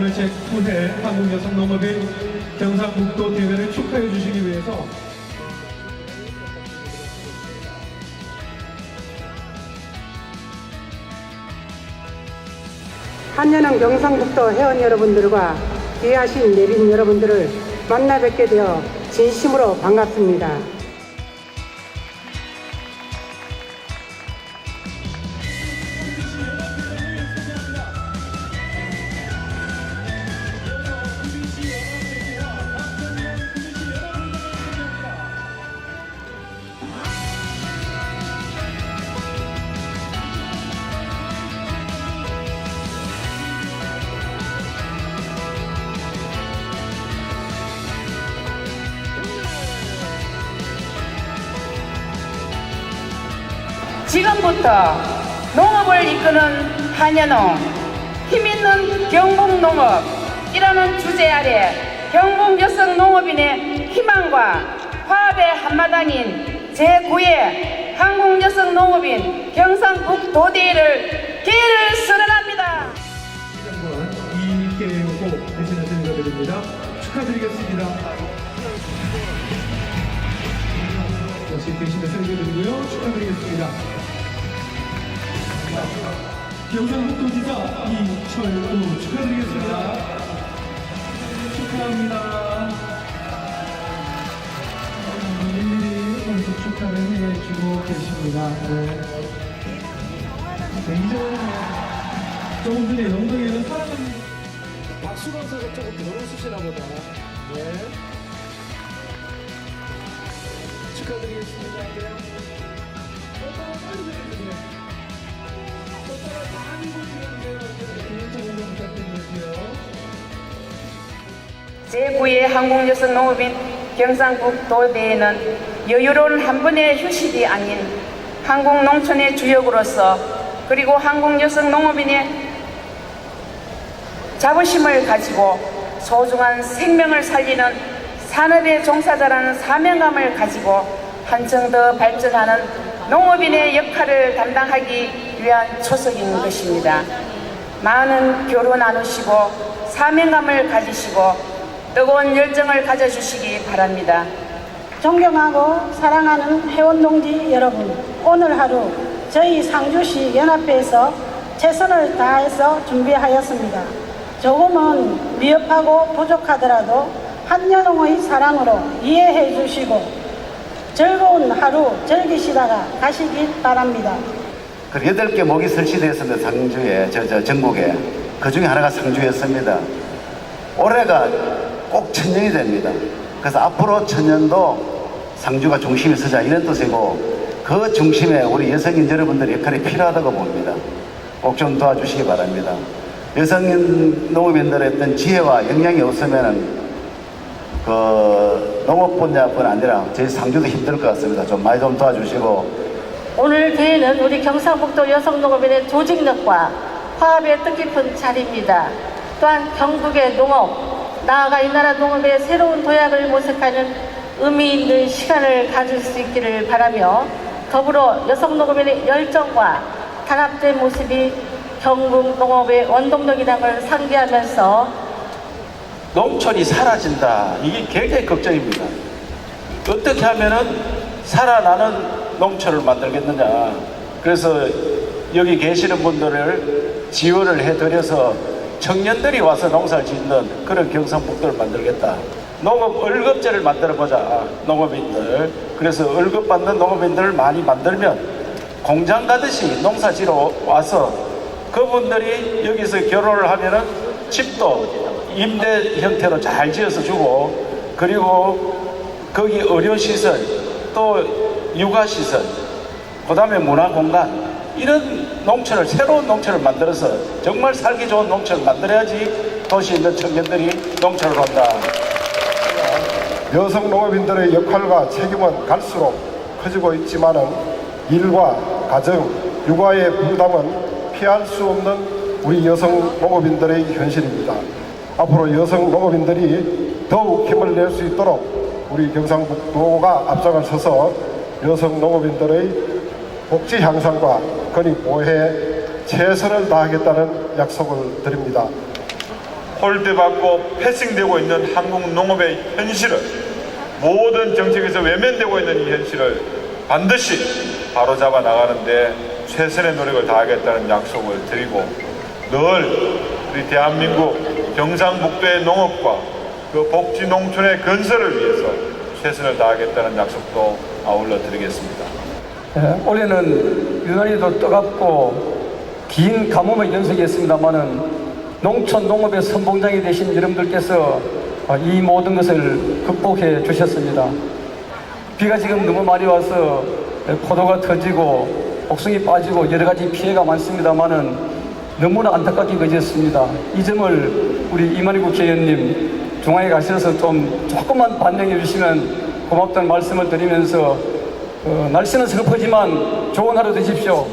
오늘 제9회 한국여성농업인 경상북도 대회를 축하해 주시기 위해서 한년은 경상북도 회원 여러분들과 귀하신 내빈 여러분들을 만나 뵙게 되어 진심으로 반갑습니다. 지금부터 농업을 이끄는 한여농, 힘있는 경북 농업이라는 주제 아래 경북 여성 농업인의 희망과 화합의 한마당인 제9회 한국 여성 농업인 선언합니다. 장관 이계호 대신해서 인사드립니다. 축하드리겠습니다. 역시 대신해서 인사드리고요. 축하드리겠습니다. 경상북도지사 이철우 축하드리겠습니다. 축하합니다. 일일이 벌써 축하를 해주고 계십니다. 네. 네, 이제 조금 전에 영동에는 사랑하는 박수건사가 조금 덜 웃으시나 보다. 네. 축하드리겠습니다. 네. 오빠가 빨리. 오빠 제9회 한국여성 농업인 경상북 도대회는 여유로운 한 번의 휴식이 아닌 한국 농촌의 주역으로서 그리고 한국 여성 농업인의 자부심을 가지고 소중한 생명을 살리는 산업의 종사자라는 사명감을 가지고 한층 더 발전하는 농업인의 역할을 담당하기 위한 초석인 것입니다. 많은 교류 나누시고 사명감을 가지시고 뜨거운 열정을 가져주시기 바랍니다. 존경하고 사랑하는 회원 동지 여러분, 오늘 하루 저희 상주시 연합회에서 최선을 다해서 준비하였습니다. 조금은 미흡하고 부족하더라도 한여동의 사랑으로 이해해 주시고 즐거운 하루 즐기시다가 가시길 바랍니다. 그 여덟 개 목이 설치되었습니다. 상주에, 저, 저, 전국에. 그 중에 하나가 상주였습니다. 올해가 꼭 천년이 됩니다. 그래서 앞으로 천년도 상주가 중심에 서자 이런 뜻이고 그 중심에 우리 여성인 여러분들의 역할이 필요하다고 봅니다. 꼭 좀 도와주시기 바랍니다. 여성인 농업인들의 어떤 지혜와 역량이 없으면은 그 농업 분야뿐 아니라 저희 상주도 힘들 것 같습니다. 좀 많이 좀 도와주시고 오늘 대회는 우리 경상북도 여성농업인의 조직력과 화합의 뜻깊은 자리입니다. 또한 경북의 농업, 나아가 이 나라 농업의 새로운 도약을 모색하는 의미 있는 시간을 가질 수 있기를 바라며 더불어 여성농업인의 열정과 단합된 모습이 경북 농업의 원동력이라는 상기하면서 농촌이 사라진다. 이게 굉장히 걱정입니다. 어떻게 하면은 살아나는 농촌을 만들겠느냐. 그래서 여기 계시는 분들을 지원을 해드려서 청년들이 와서 농사를 짓는 그런 경상북도를 만들겠다. 농업 월급제를 만들어 보자. 농업인들. 그래서 월급 받는 농업인들을 많이 만들면 공장 가듯이 농사 지러 와서 그분들이 여기서 결혼을 하면은 집도 임대 형태로 잘 지어서 주고 그리고 거기 의료시설 또 육아시설 그 다음에 문화공간 이런 농촌을 새로운 농촌을 만들어서 정말 살기 좋은 농촌을 만들어야지 도시에 있는 청년들이 농촌을 온다. 여성 농업인들의 역할과 책임은 갈수록 커지고 있지만은 일과 가정, 육아의 부담은 피할 수 없는 우리 여성 농업인들의 현실입니다. 앞으로 여성 농업인들이 더욱 힘을 낼 수 있도록 우리 경상북도가 앞장을 서서 여성 농업인들의 복지 향상과 권익 보호에 최선을 다하겠다는 약속을 드립니다. 홀대받고 패싱되고 있는 한국 농업의 현실을 모든 정책에서 외면되고 있는 이 현실을 반드시 바로잡아 나가는데 최선의 노력을 다하겠다는 약속을 드리고 늘 우리 대한민국 경상북도의 농업과 그 복지 농촌의 건설을 위해서 최선을 다하겠다는 약속도 아울러 드리겠습니다. 예, 올해는 유난히도 뜨겁고 긴 가뭄의 연속이었습니다만은 농촌 농업의 선봉장이 되신 여러분들께서 어, 이 모든 것을 극복해 주셨습니다. 비가 지금 너무 많이 와서 포도가 터지고 복숭이 빠지고 여러 가지 피해가 많습니다만은 너무나 안타깝게 그졌습니다. 이 점을 우리 이만희 국회의원님 중앙에 가셔서 좀 조금만 반영해 주시면 고맙다는 말씀을 드리면서 어, 날씨는 슬프지만 좋은 하루 되십시오.